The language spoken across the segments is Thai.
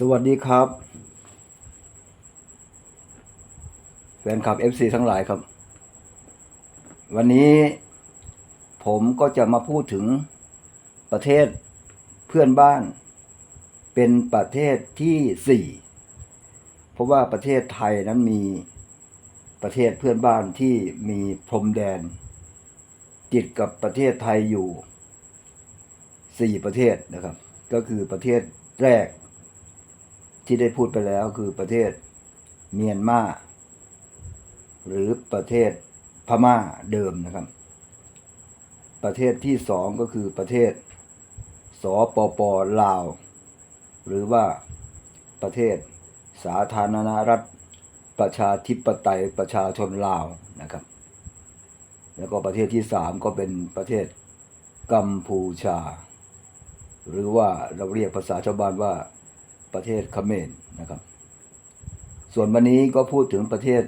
สวัสดีครับ แฟนคลับ FC ทั้งหลายครับ วันนี้ผมก็จะมาพูดถึงประเทศเพื่อนบ้าน เป็นประเทศที่สี่เพราะว่าประเทศไทยนั้นมีประเทศเพื่อนบ้านที่มีพรมแดน ติดกับประเทศไทยอยู่สี่ประเทศนะครับ ก็คือประเทศแรก ที่ได้พูดไปแล้วคือประเทศเมียนมาหรือประเทศพม่าเดิมนะครับ ประเทศที่สองก็คือประเทศสปปลาว หรือว่าประเทศสาธารณรัฐประชาธิปไตยประชาชนลาวนะครับ แล้วก็ประเทศที่สามก็เป็นประเทศกัมพูชา หรือว่าเราเรียกภาษาชาวบ้านว่า ประเทศเขมรนะครับ ส่วนวันนี้ก็พูดถึงประเทศ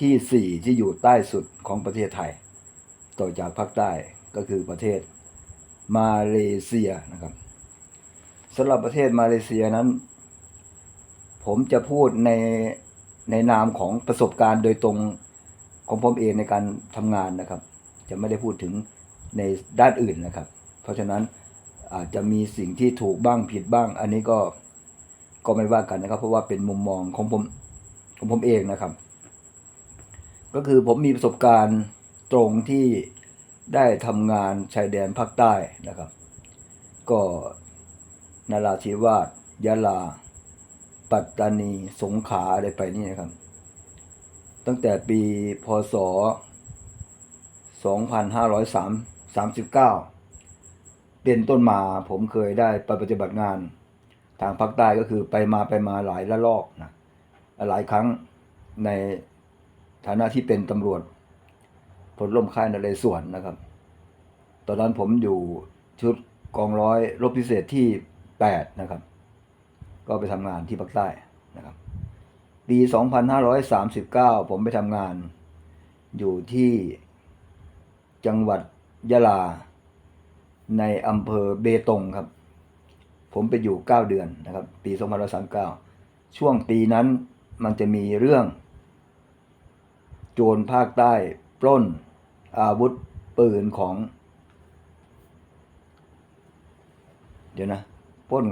ที่สี่ที่อยู่ใต้สุดของประเทศไทย ต่อจากภาคใต้ก็คือประเทศมาเลเซียนะครับสำหรับประเทศมาเลเซียนั้น ผมจะพูดในในนามของประสบการณ์โดยตรงของผมเองในการทำงานนะครับ จะไม่ได้พูดถึงในด้านอื่นนะครับ เพราะฉะนั้นอาจจะมีสิ่งที่ถูกบ้างผิดบ้าง อันนี้ก็ ก็ไม่ว่ากันนะครับ เพราะว่าเป็นมุมมองของผมของผมเองนะครับ ก็คือผมมีประสบการณ์ตรงที่ได้ทำงานชายแดนภาคใต้นะครับ ก็นาราธิวาสยะลา ปัตตานี สงขลาอะไรไปนี่นะครับ ตั้งแต่ปีพศ 2539 เป็นต้นมาผมเคยได้ไปปฏิบัติงาน ทางภาคใต้ก็คือไปมาไปมาหลายละลอกนะหลายครั้งในฐานะที่เป็นตำรวจพลร่มค่ายนเรศวรนะครับ ตอนนั้นผมอยู่ชุดกองร้อยรบพิเศษที่ 8 นะครับ ก็ไปทำงานที่ภาคใต้นะครับ ปี 2539 ผมไปทำงานอยู่ที่จังหวัดยะลาในอำเภอเบตงครับ ผมไปอยู่ 9 เดือนนะครับ ปี 2539 ช่วงปีนั้นมันจะมีเรื่อง โจรภาคใต้ ปล้นอาวุธปืนของ เดี๋ยวนะปล้น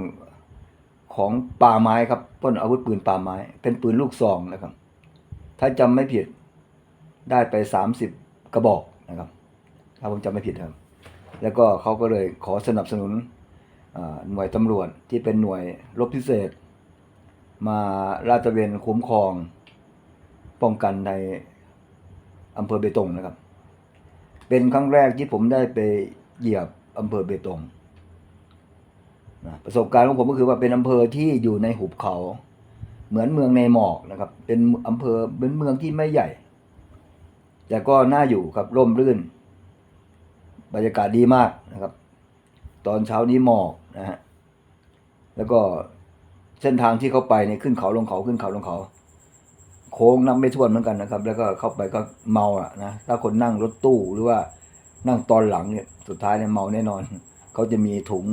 ของป่าไม้ครับปล้นอาวุธปืนป่าไม้ เป็นปืนลูกซองนะครับ ถ้าจำไม่ผิดได้ไป 30 กระบอกนะครับ ถ้าผมจำไม่ผิดครับ แล้วก็เขาก็เลยขอสนับสนุน หน่วยตำรวจที่เป็นหน่วยรบพิเศษ มาลาดตระเวนคุ้มครอง ป้องกันในอำเภอเบตงนะครับ เป็นครั้งแรกที่ผมได้ไปเหยียบอำเภอเบตงนะประสบการณ์ของผมก็คือว่าเป็นอำเภอที่อยู่ในหุบเขา เหมือนเมืองในหมอกนะครับ เป็นอำเภอเป็นเมืองที่ไม่ใหญ่ แต่ก็น่าอยู่ครับร่มรื่น บรรยากาศดีมากนะครับ ตอนเช้านี้หมอก นะฮะแล้วก็เส้นทางที่เข้าไปเนี่ยขึ้นเขาลงเขาขึ้นเขาลงเขา โค้งนับไม่ถ้วนเหมือนกันนะครับ แล้วก็เข้าไปก็เมาอะนะถ้าคนนั่งรถตู้หรือว่านั่งตอนหลังเนี่ยสุดท้ายเนี่ยเมาแน่นอน เขาจะมีถุง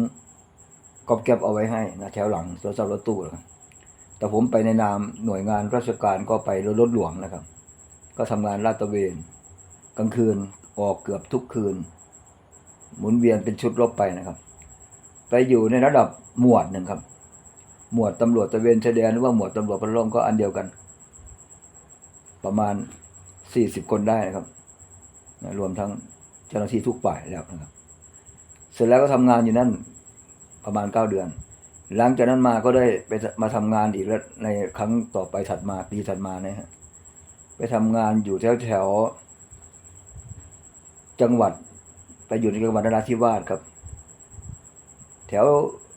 ก๊อบแก๊บเอาไว้ให้นะแถวหลังสำหรับรถตู้นะแต่ผมไปในนามหน่วยงานราชการก็ไปรถรถหลวงนะครับ ก็ทำงานลาดตระเวนกลางคืนออกเกือบทุกคืน หมุนเวียนเป็นชุดรบไปนะครับ ไปอยู่ในระดับหมวดหนึ่งครับ หมวดตำรวจตะเวนชายแดนหรือว่าหมวดตำรวจพลร่มก็อันเดียวกัน ประมาณสี่สิบคนได้นะครับ รวมทั้งเจ้าหน้าที่ทุกฝ่ายแล้วนะครับ เสร็จแล้วก็ทำงานอยู่นั่นประมาณเก้าเดือน หลังจากนั้นมาก็ได้ไปมาทำงานอีกแล้วในครั้งต่อไปถัดมาปีถัดมานะฮะไปทำงานอยู่แถวแถวๆจังหวัดไปอยู่ในจังหวัดนราธิวาสครับ แถว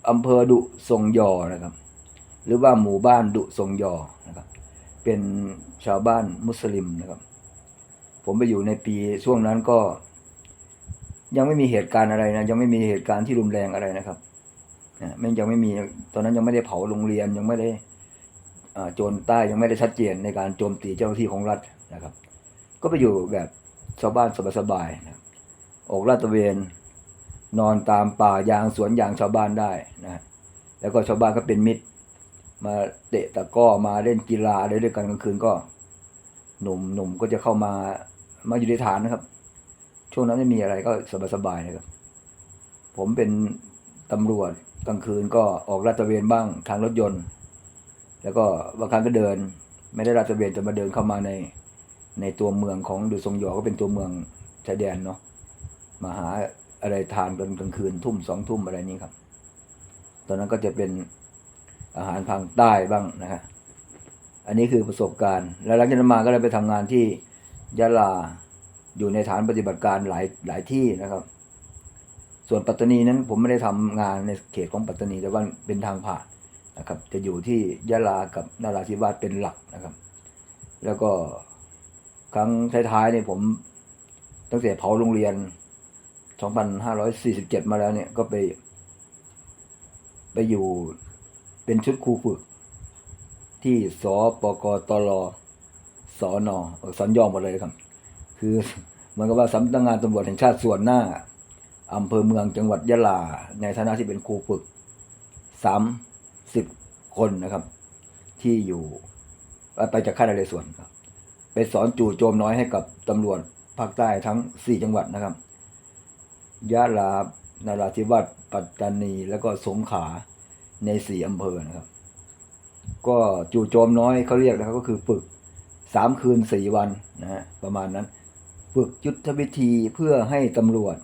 อำเภอดุทรงยอนะครับ หรือว่าหมู่บ้านดุทรงยอนะครับ เป็นชาวบ้านมุสลิมนะครับ ผมไปอยู่ในปีช่วงนั้นก็ ยังไม่มีเหตุการณ์อะไรนะยังไม่มีเหตุการณ์ที่รุนแรงอะไรนะครับนะไม่ยังไม่มีตอนนั้นยังไม่ได้เผาโรงเรียนยังไม่ได้อ่าโจรใต้ยังไม่ได้ชัดเจนในการโจมตีเจ้าหน้าที่ของรัฐนะครับ ก็ไปอยู่แบบชาวบ้านสบายๆนะออกลาดตระเวน นอนตามป่ายางสวนยางชาวบ้านได้นะแล้วก็ชาวบ้านก็เป็นมิตร มาเตะตะก้อมาเล่นกีฬาอะไรด้วยกันกลางคืนก็ หนุ่มหนุ่มก็จะเข้ามามาอยู่ในฐานนะครับ ช่วงนั้นไม่มีอะไรก็สบายๆนะครับ ผมเป็นตำรวจกลางคืนก็ออกลาดตระเวนบ้างทางรถยนต์ แล้วก็บางครั้งก็เดิน ไม่ได้ลาดตระเวนจะมาเดินเข้ามาในในตัวเมืองของดูทรงหยอก็เป็นตัวเมืองชายแดนเนาะมาหา อะไรทานกันกลางคืนทุ่มสองทุ่มอะไรนี้ครับ ตอนนั้นก็จะเป็นอาหารทางใต้บ้างนะฮะ อันนี้คือประสบการณ์ แล้วหลังจากนั้นมาก็เลยไปทำงานที่ยะลาอยู่ในฐานปฏิบัติการหลายหลายที่นะครับ ส่วนปัตตานีนั้นผมไม่ได้ทำงานในเขตของปัตตานีแต่ว่าเป็นทางผ่านนะครับ จะอยู่ที่ยะลากับนราธิวาสเป็นหลักนะครับ แล้วก็ครั้งท้ายๆเนี่ยผมตั้งแต่เผาโรงเรียน 2547มาแล้วเนี่ยก็ไป ไปอยู่เป็นชุดครูฝึก ที่สปกตลสอนอเออสัญย่อหมดเลยครับ คือเหมือนกับว่าสำนักงานตำรวจแห่งชาติส่วนหน้าอำเภอเมืองจังหวัดยะลา ในฐานะที่เป็นครูฝึกสามสิบคนนะครับ ที่อยู่ไปจากค่ายนเรศวรครับ ไปสอนจู่โจมน้อยให้กับตำรวจภาคใต้ทั้งสี่จังหวัดนะครับ ยะลานาราธิวาสปัตตานี แล้วก็สงขลาในสี่อำเภอนะครับ ก็จู่โจมน้อยเขาเรียกนะครับก็คือฝึกสามคืนสี่วันนะฮะประมาณนั้น ฝึกยุทธวิธีเพื่อให้ตำรวจ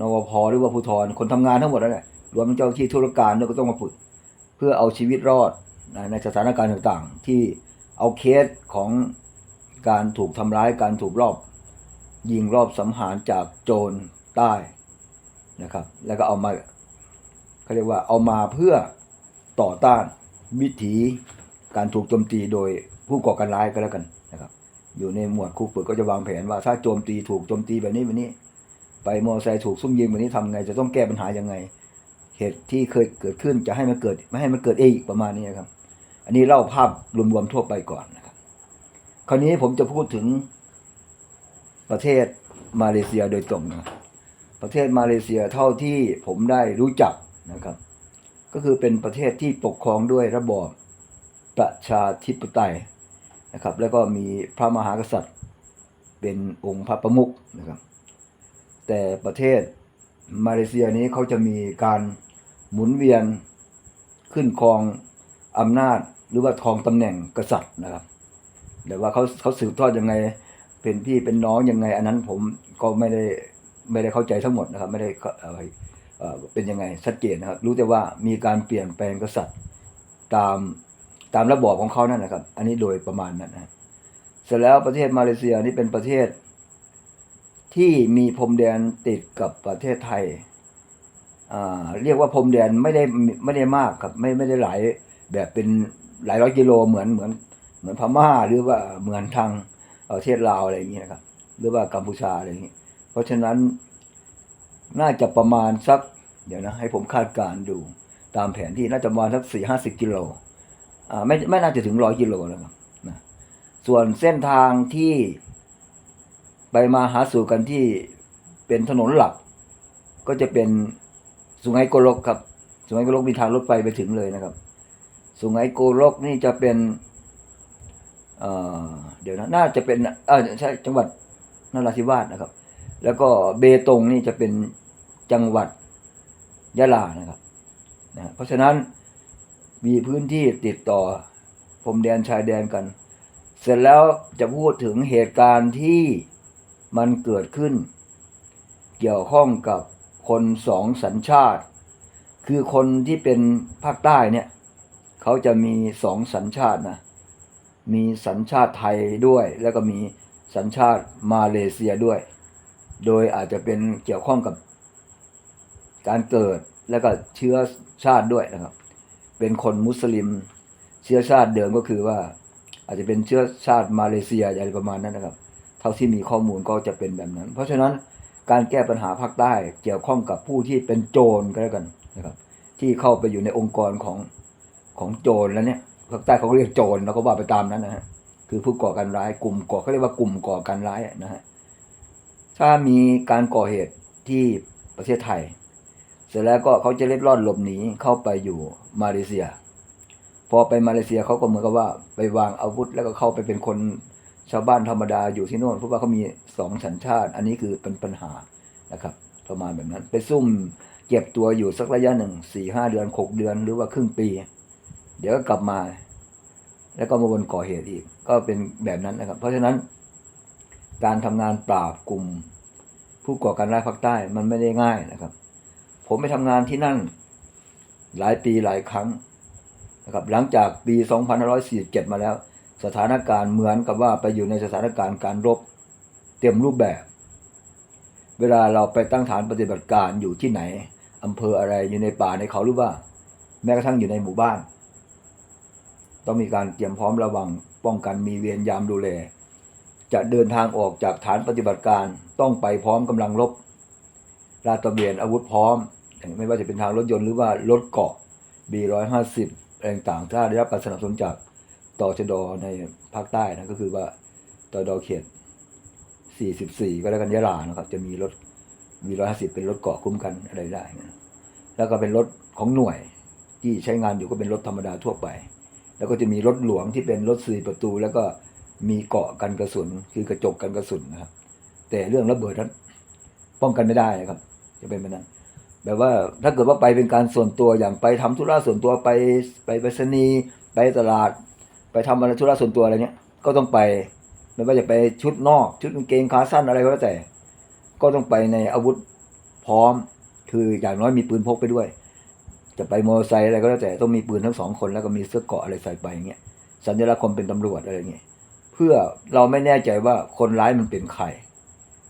นวพหรือว่าภูธรคนทำงานทั้งหมดนั่นแหละรวมทั้งเจ้าหน้าที่ธุรการด้วยก็ต้องมาฝึก เพื่อเอาชีวิตรอดนะในสถานการณ์ต่างๆ ที่เอาเคสของการถูกทำร้ายการถูกรอบ ยิงรอบสังหารจากโจร ใต้นะครับ แล้วก็เอามาเขาเรียกว่าเอามาเพื่อต่อต้านวิถีการถูกโจมตีโดยผู้ก่อการร้ายก็แล้วกันนะครับ อยู่ในหมวดครูฝึกก็จะวางแผนว่าถ้าโจมตีถูกโจมตีแบบนี้แบบนี้ ไปมอเตอร์ไซค์ถูกซุ่มยิงแบบนี้ทำไง จะต้องแก้ปัญหายังไง เหตุที่เคยเกิดขึ้นจะให้มันเกิด ไม่ให้มันเกิดอีกประมาณนี้ครับ อันนี้เล่าภาพรวมๆทั่วไปก่อนนะครับ คราวนี้ผมจะพูดถึงประเทศมาเลเซียโดยตรงนะ ประเทศมาเลเซียเท่าที่ผมได้รู้จักนะครับ ก็คือเป็นประเทศที่ปกครองด้วยระบอบประชาธิปไตยนะครับ แล้วก็มีพระมหากษัตริย์ เป็นองค์พระประมุขนะครับ แต่ประเทศมาเลเซียนี้เขาจะมีการหมุนเวียนขึ้นครองอำนาจหรือว่าครองตำแหน่งกษัตริย์นะครับ แต่ว่าเขาเขาสืบทอดยังไงเป็นพี่เป็นน้องยังไง อันนั้นผมก็ไม่ได้ ไม่ได้เข้าใจทั้งหมดนะครับ ไม่ได้เป็นยังไงชัดเจนนะครับ รู้แต่ว่ามีการเปลี่ยนแปลงกษัตริย์ตามตามระบอบของเขานั่นนะครับ อันนี้โดยประมาณนั้นนะเสร็จแล้วประเทศมาเลเซียนี่เป็นประเทศ ที่มีพรมแดนติดกับประเทศไทยอ่าเรียกว่าพรมแดนไม่ได้ไม่ได้มากครับ ไม่ไม่ได้หลายแบบเป็นหลายร้อยกิโลเหมือนเหมือนเหมือนพม่าหรือว่าเหมือนทางประเทศลาวอะไรอย่างเงี้ยนะครับ หรือว่ากัมพูชาอะไรอย่างเงี้ย เพราะฉะนั้นน่าจะประมาณสัก เดี๋ยวนะให้ผมคาดการณ์ดู ตามแผนที่น่าจะประมาณสักสี่ห้าสิบกิโลอ่าไม่ไม่น่าจะถึงร้อยกิโลนะครับนะส่วนเส้นทางที่ไปมาหาสู่กันที่เป็นถนนหลัก ก็จะเป็นสุไหงโกลกครับสุไหงโกลกมีทางรถไฟไปถึงเลยนะครับสุไหงโกลกนี่จะเป็นเอ่อเดี๋ยวนะน่าจะเป็นเออใช่จังหวัดนราธิวาสนะครับ แล้วก็เบตงนี่จะเป็นจังหวัดยะลานะครับนะเพราะฉะนั้นมีพื้นที่ติดต่อพรมแดนชายแดนกัน เสร็จแล้วจะพูดถึงเหตุการณ์ที่มันเกิดขึ้น เกี่ยวข้องกับคนสองสัญชาติ คือคนที่เป็นภาคใต้เนี่ยเขาจะมีสองสัญชาตินะมีสัญชาติไทยด้วย แล้วก็มีสัญชาติมาเลเซียด้วย โดยอาจจะเป็นเกี่ยวข้องกับการเกิดแล้วก็เชื้อชาติด้วยนะครับ เป็นคนมุสลิมเชื้อชาติเดิมก็คือว่า อาจจะเป็นเชื้อชาติมาเลเซียอะไรประมาณนั้นนะครับ เท่าที่มีข้อมูลก็จะเป็นแบบนั้น เพราะฉะนั้นการแก้ปัญหาภาคใต้เกี่ยวข้องกับผู้ที่เป็นโจรก็แล้วกันนะครับ ที่เข้าไปอยู่ในองค์กรของของโจรแล้วเนี่ยภาคใต้เขาเรียกโจรแล้วก็ว่าไปตามนั้นนะฮะคือผู้ก่อการร้ายกลุ่มก่อเขาเรียกว่ากลุ่มก่อการร้ายนะฮะ ถ้ามีการก่อเหตุที่ประเทศไทย เสร็จแล้วก็เขาจะเล็ดลอดหลบหนีเข้าไปอยู่มาเลเซีย พอไปมาเลเซียเขาก็เหมือนกับว่าไปวางอาวุธแล้วก็เข้าไปเป็นคนชาวบ้านธรรมดาอยู่ที่โน่นเพราะว่าเขามีสองสัญชาติ อันนี้คือเป็นปัญหานะครับประมาณแบบนั้น ไปซุ่มเก็บตัวอยู่สักระยะหนึ่งสี่ห้าเดือนหกเดือนหรือว่าครึ่งปี เดี๋ยวก็กลับมา แล้วก็มาวนก่อเหตุอีก ก็เป็นแบบนั้นนะครับ เพราะฉะนั้น การทำงานปราบกลุ่ม ผู้ก่อการร้ายภาคใต้มันไม่ได้ง่ายนะครับ ผมไปทำงานที่นั่นหลายปีหลายครั้งนะครับหลังจากปี2547 มาแล้ว สถานการณ์เหมือนกับว่าไปอยู่ในสถานการณ์การรบเต็มรูปแบบ เวลาเราไปตั้งฐานปฏิบัติการอยู่ที่ไหนอำเภออะไรอยู่ในป่าในเขาหรือว่า แม้กระทั่งอยู่ในหมู่บ้าน ต้องมีการเตรียมพร้อมระวังป้องกันมีเวรยามดูแล จะเดินทางออกจากฐานปฏิบัติการต้องไปพร้อมกำลังรบลาดตระเวนอาวุธพร้อม ไม่ว่าจะเป็นทางรถยนต์หรือว่ารถเกาะ B150 อะไรต่างๆถ้าได้รับการสนับสนุนจากต่อชดในภาคใต้นะก็คือว่าต่อดเขต 44 ก็แล้วกันยะลานะครับ จะมีรถ B150 เป็นรถเกาะคุ้มกันอะไรได้นะแล้วก็เป็นรถของหน่วยที่ใช้งานอยู่ก็เป็นรถธรรมดาทั่วไป แล้วก็จะมีรถหลวงที่เป็นรถสี่ประตู แล้วก็ มีเกาะกันกระสุน คือกระจกกันกระสุนนะครับ แต่เรื่องระเบิดนั้นป้องกันไม่ได้นะครับ จะเป็นแบบนั้นแบบว่าถ้าเกิดว่าไปเป็นการส่วนตัวอย่างไปทำธุระส่วนตัวไปไปไปรษณีไปตลาด ไปทำอะไรธุระส่วนตัวอะไรเนี้ยก็ต้องไปไม่ว่าจะไปชุดนอก ชุดกางเกงขาสั้นอะไรก็แล้วแต่ ก็ต้องไปในอาวุธพร้อม คืออย่างน้อยมีปืนพกไปด้วย จะไปมอเตอร์ไซค์อะไรก็แล้วแต่ต้องมีปืนทั้งสองคนแล้วก็มีเสื้อเกาะอะไรใส่ไปอย่างเงี้ยสัญลักษณ์ความเป็นตำรวจอะไรอย่างเงี้ย เพื่อเราไม่แน่ใจว่าคนร้ายมันเป็นใคร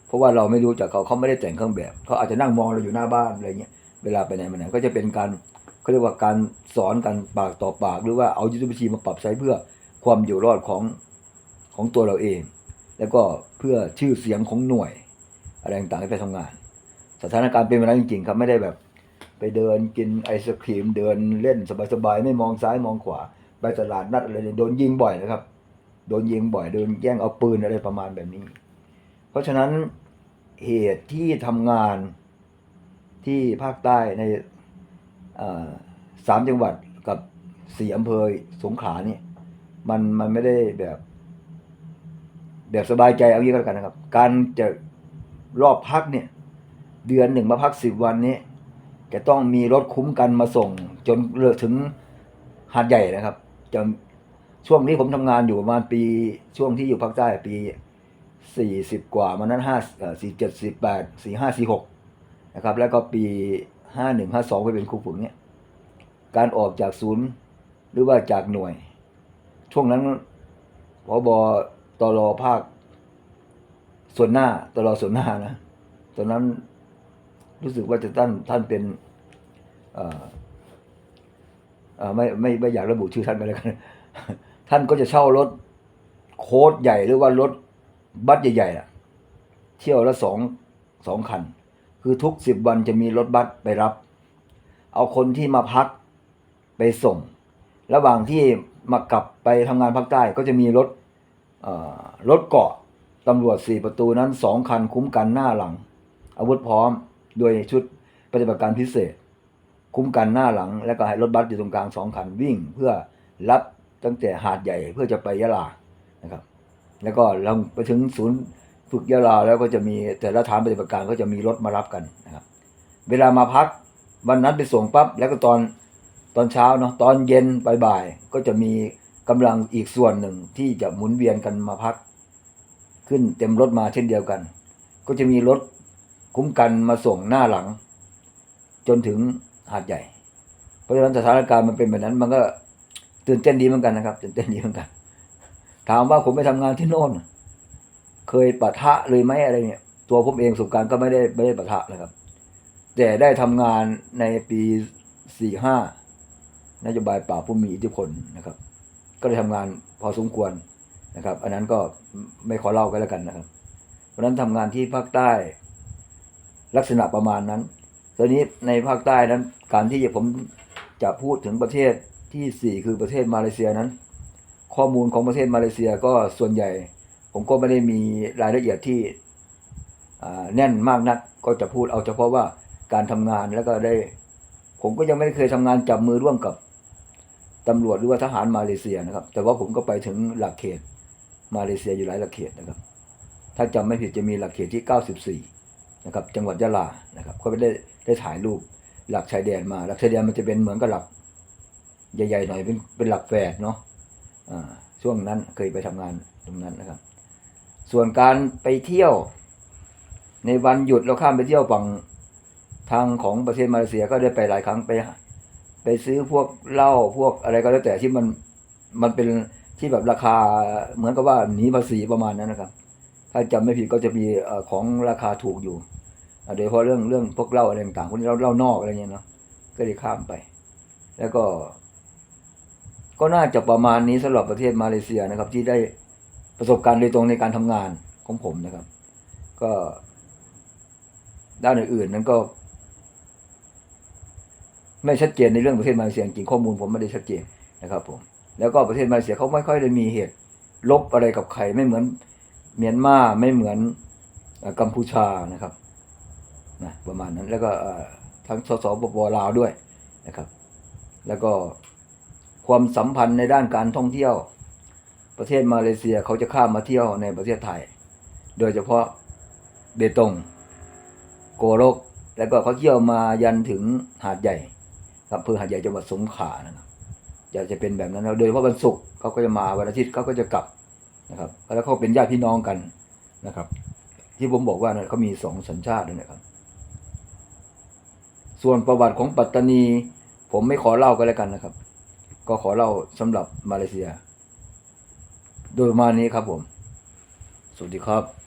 เพราะว่าเราไม่รู้จักเขาเขาไม่ได้แต่งเครื่องแบบเขาอาจจะนั่งมองเราอยู่หน้าบ้านอะไรเงี้ยเวลาไปไหนมาไหนก็จะเป็นการเขาเรียกว่าการสอนกันปากต่อปาก หรือว่าเอายุทธวิธีมาปรับใช้เพื่อความอยู่รอดของของตัวเราเอง แล้วก็เพื่อชื่อเสียงของหน่วยอะไรต่างๆที่ไปทำงาน สถานการณ์เป็นแบบนั้นจริงๆครับไม่ได้แบบ ไปเดินกินไอศครีม เดินเล่นสบายๆไม่มองซ้ายมองขวาไปตลาดนัดอะไรโดนยิงบ่อยนะครับ โดนยิงบ่อยโดนแย่งเอาปืนอะไรประมาณแบบนี้ เพราะฉะนั้นเหตุที่ทำงานที่ภาคใต้ในสามจังหวัดกับสี่อำเภอสงขลาเนี่ยมันมันไม่ได้แบบ แบบสบายใจเอางี้ก็แล้วกันนะครับ การจะรอบพักเนี่ย เดือนหนึ่งมาพักสิบวันนี้จะต้องมีรถคุ้มกันมาส่ง จนเลือถึงหาดใหญ่นะครับ จะ ช่วงนี้ผมทำงานอยู่ประมาณปีช่วงที่อยู่ภาคใต้ปีสี่สิบกว่ามันนั้นห้าสี่เจ็ดสี่แปดสี่ห้าสี่หกนะครับ แล้วก็ปีห้าหนึ่งห้าสองไปเป็นครูฝึกเนี่ยการออกจากศูนย์หรือว่าจากหน่วย ช่วงนั้นพบตรภาค ส่วนหน้าตลอส่วนหน้านะตอนนั้นรู้สึกว่าจะท่านท่านเป็นไม่ไม่ไม่อยากระบุชื่อท่านไปแล้วกัน ท่านก็จะเช่ารถโค้ดใหญ่หรือว่ารถบัสใหญ่ๆอะเที่ยวละสองสองคัน คือทุกสิบวันจะมีรถบัสไปรับ เอาคนที่มาพักไปส่ง ระหว่างที่มากลับไปทำงานภาคใต้ก็จะมีรถเอ่อรถเกาะตำรวจสี่ประตูนั้นสองคันคุ้มกันหน้าหลัง อาวุธพร้อมโดยชุดปฏิบัติการพิเศษ คุ้มกันหน้าหลัง แล้วก็ให้รถบัสอยู่ตรงกลางสองคันวิ่งเพื่อรับ ตั้งแต่หาดใหญ่เพื่อจะไปยะลานะครับ แล้วก็ลงไปถึงศูนย์ฝึกยะลาแล้วก็จะมีแต่ละฐานปฏิบัติการก็จะมีรถมารับกันนะครับ เวลามาพักวันนั้นไปส่งปั๊บแล้วก็ตอนตอนเช้าเนาะตอนเย็นบ่ายๆก็จะมีกำลังอีกส่วนหนึ่งที่จะหมุนเวียนกันมาพัก ขึ้นเต็มรถมาเช่นเดียวกัน ก็จะมีรถคุ้มกันมาส่งหน้าหลัง จนถึงหาดใหญ่ เพราะฉะนั้นสถานการณ์มันเป็นแบบนั้นมันก็ ตื่นเต้นดีเหมือนกันนะครับ ตื่นเต้นดีเหมือนกัน ถามว่าผมไปทำงานที่โน่น เคยปะทะเลยไหมอะไรเนี่ย ตัวผมเองประสบการณ์ก็ไม่ได้ไม่ได้ปะทะนะครับ แต่ได้ทำงานในปีสี่ห้านโยบายป่าผู้มีอิทธิพลนะครับ ก็ได้ทำงานพอสมควรนะครับ อันนั้นก็ไม่ขอเล่ากันแล้วกันนะครับ เพราะฉะนั้นทำงานที่ภาคใต้ลักษณะประมาณนั้นตอนนี้ในภาคใต้นั้นการที่ผมจะพูดถึงประเทศ ที่สี่คือประเทศมาเลเซียนั้น ข้อมูลของประเทศมาเลเซียก็ส่วนใหญ่ ผมก็ไม่ได้มีรายละเอียดที่แน่นมากนักก็จะพูดเอาเฉพาะว่าการทำงานแล้วก็ได้ ผมก็ยังไม่เคยทำงานจับมือร่วมกับตำรวจหรือว่าทหารมาเลเซียนะครับ แต่ว่าผมก็ไปถึงหลักเขตมาเลเซียอยู่หลายหลักเขตนะครับ ถ้าจำไม่ผิดจะมีหลักเขตที่ 94 นะครับ จังหวัดยะลานะครับก็ไปได้ได้ถ่ายรูปหลักชายแดนมา หลักชายแดนมันจะเป็นเหมือนกับหลัก ใหญ่ๆหน่อยเป็นเป็นหลักแฝดเนาะอ่าช่วงนั้นเคยไปทำงานตรงนั้นนะครับ ส่วนการไปเที่ยว ในวันหยุดเราข้ามไปเที่ยวฝั่งทางของประเทศมาเลเซียก็ได้ไปหลายครั้งไป ไปซื้อพวกเหล้าพวกอะไรก็แล้วแต่ที่มันมันเป็นที่แบบราคาเหมือนกับว่าหนีภาษีประมาณนั้นนะครับ ถ้าจำไม่ผิดก็จะมีของราคาถูกอยู่โดยเฉพาะเรื่องเรื่องพวกเหล้าอะไรต่างๆพวกนี้เหล้าเหล้านอกอะไรเงี้ยเนาะก็ได้ข้ามไป แล้วก็ ก็น่าจะประมาณนี้สำหรับประเทศมาเลเซียนะครับ ที่ได้ประสบการณ์โดยตรงในการทำงานของผมนะครับ ก็ด้านอื่นๆนั้นก็ ไม่ชัดเจนในเรื่องประเทศมาเลเซียจริงข้อมูลผมไม่ได้ชัดเจนนะครับ ผม แล้วก็ประเทศมาเลเซียเขาไม่ค่อยได้มีเหตุลบอะไรกับใครไม่เหมือนเมียนมาไม่เหมือนกัมพูชานะครับนะประมาณนั้นแล้วก็ทั้งสสปปลาวด้วยนะครับ แล้วก็ ความสัมพันธ์ในด้านการท่องเที่ยว ประเทศมาเลเซียเขาจะข้ามมาเที่ยวในประเทศไทย โดยเฉพาะเบตง โกรก แล้วก็เขาเที่ยวมายันถึงหาดใหญ่ครับอำเภอหาดใหญ่จังหวัดสงขลานะครับจะจะเป็นแบบนั้นแล้วโดยเฉพาะวันศุกร์เขาก็จะมาวันอาทิตย์เขาก็จะกลับนะครับ แล้วเขาเป็นญาติพี่น้องกันนะครับ ที่ผมบอกว่าเนี่ยเขามีสองสัญชาตินะครับ ส่วนประวัติของปัตตานี ผมไม่ขอเล่ากันแล้วกันนะครับ ก็ขอเล่าสำหรับมาเลเซีย โดยมานี้ครับผม สวัสดีครับ